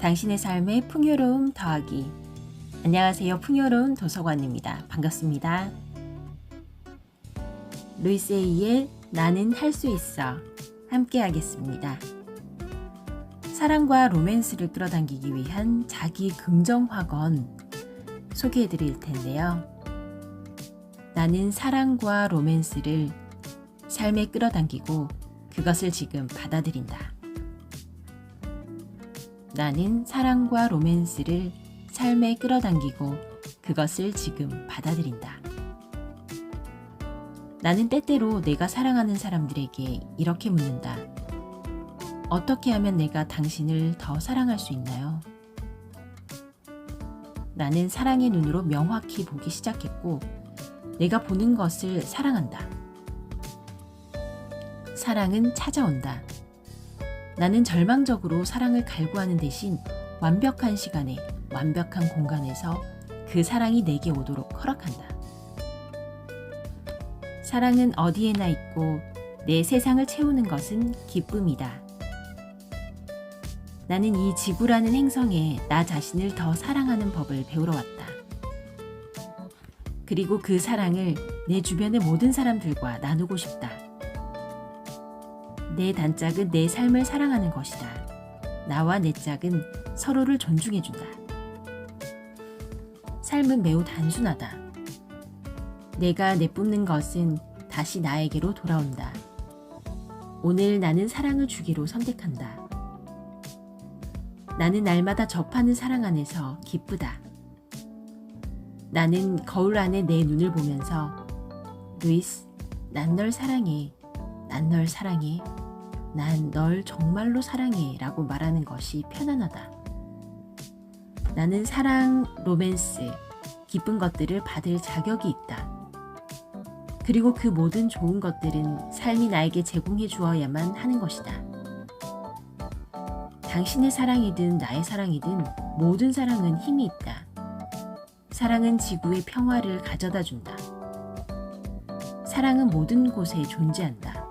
당신의 삶의 풍요로움 더하기. 안녕하세요. 풍요로운 도서관입니다. 반갑습니다. 루이스 에이의 나는 할 수 있어. 함께 하겠습니다. 사랑과 로맨스를 끌어당기기 위한 자기 긍정 학원 소개해 드릴 텐데요. 나는 사랑과 로맨스를 삶에 끌어당기고 그것을 지금 받아들인다. 나는 사랑과 로맨스를 삶에 끌어당기고 그것을 지금 받아들인다. 나는 때때로 내가 사랑하는 사람들에게 이렇게 묻는다. 어떻게 하면 내가 당신을 더 사랑할 수 있나요? 나는 사랑의 눈으로 명확히 보기 시작했고, 내가 보는 것을 사랑한다. 사랑은 찾아온다. 나는 절망적으로 사랑을 갈구하는 대신 완벽한 시간에 완벽한 공간에서 그 사랑이 내게 오도록 허락한다. 사랑은 어디에나 있고 내 세상을 채우는 것은 기쁨이다. 나는 이 지구라는 행성에 나 자신을 더 사랑하는 법을 배우러 왔다. 그리고 그 사랑을 내 주변의 모든 사람들과 나누고 싶다. 내 단짝은 내 삶을 사랑하는 것이다. 나와 내 짝은 서로를 존중해준다. 삶은 매우 단순하다. 내가 내뿜는 것은 다시 나에게로 돌아온다. 오늘 나는 사랑을 주기로 선택한다. 나는 날마다 접하는 사랑 안에서 기쁘다. 나는 거울 안에 내 눈을 보면서 루이스, 난 널 사랑해. 난 널 사랑해. 난 널 정말로 사랑해. 라고 말하는 것이 편안하다. 나는 사랑, 로맨스, 기쁜 것들을 받을 자격이 있다. 그리고 그 모든 좋은 것들은 삶이 나에게 제공해 주어야만 하는 것이다. 당신의 사랑이든 나의 사랑이든 모든 사랑은 힘이 있다. 사랑은 지구의 평화를 가져다 준다. 사랑은 모든 곳에 존재한다.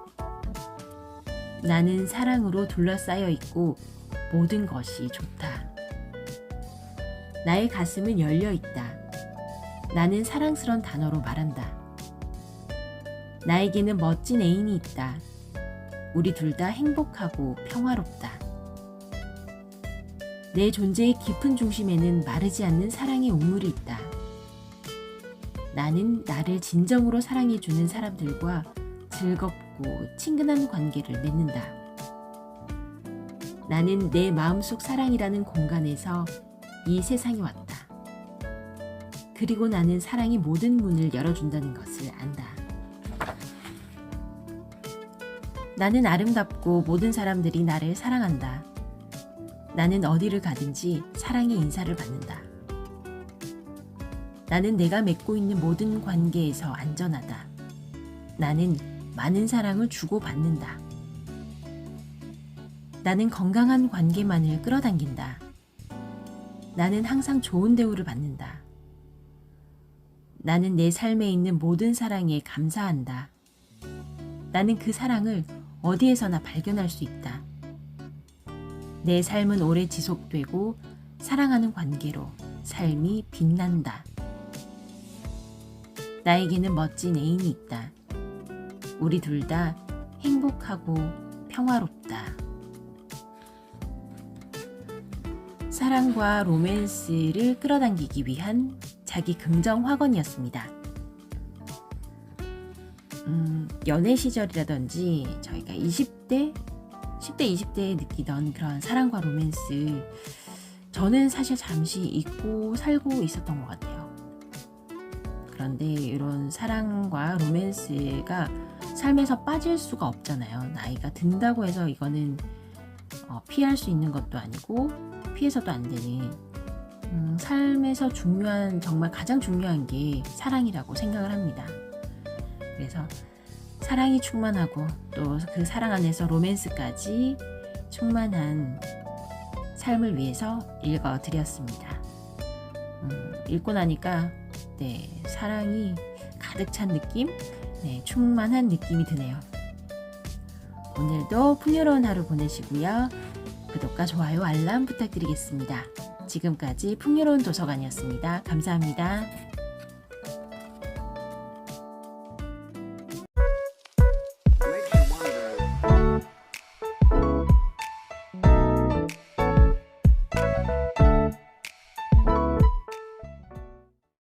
나는 사랑으로 둘러싸여 있고 모든 것이 좋다. 나의 가슴은 열려 있다. 나는 사랑스런 단어로 말한다. 나에게는 멋진 애인이 있다. 우리 둘 다 행복하고 평화롭다. 내 존재의 깊은 중심에는 마르지 않는 사랑의 우물이 있다. 나는 나를 진정으로 사랑해주는 사람들과 즐겁고 친근한 관계를 맺는다. 나는 내 마음속 사랑이라는 공간에서 이 세상에 왔다. 그리고 나는 사랑이 모든 문을 열어준다는 것을 안다. 나는 아름답고 모든 사람들이 나를 사랑한다. 나는 어디를 가든지 사랑의 인사를 받는다. 나는 내가 맺고 있는 모든 관계에서 안전하다. 나는 많은 사랑을 주고받는다. 나는 건강한 관계만을 끌어당긴다. 나는 항상 좋은 대우를 받는다. 나는 내 삶에 있는 모든 사랑에 감사한다. 나는 그 사랑을 어디에서나 발견할 수 있다. 내 삶은 오래 지속되고 사랑하는 관계로 삶이 빛난다. 나에게는 멋진 애인이 있다. 우리 둘 다 행복하고 평화롭다. 사랑과 로맨스를 끌어당기기 위한 자기 긍정 학원이었습니다. 음, 연애 시절이라든지 저희가 20대, 10대, 20대에 느끼던 그런 사랑과 로맨스 저는 사실 잠시 잊고 살고 있었던 것 같아요. 그런데 이런 사랑과 로맨스가 삶에서 빠질 수가 없잖아요. 나이가 든다고 해서 이거는 어, 피할 수 있는 것도 아니고 피해서도 안 되는 음, 삶에서 중요한 정말 가장 중요한 게 사랑이라고 생각을 합니다. 그래서 사랑이 충만하고 또 그 사랑 안에서 로맨스까지 충만한 삶을 위해서 읽어 드렸습니다. 음, 읽고 나니까 네, 사랑이 가득 찬 느낌, 네, 충만한 느낌이 드네요. 오늘도 풍요로운 하루 보내시고요. 구독과 좋아요, 알람 부탁드리겠습니다. 지금까지 풍요로운 도서관이었습니다. 감사합니다.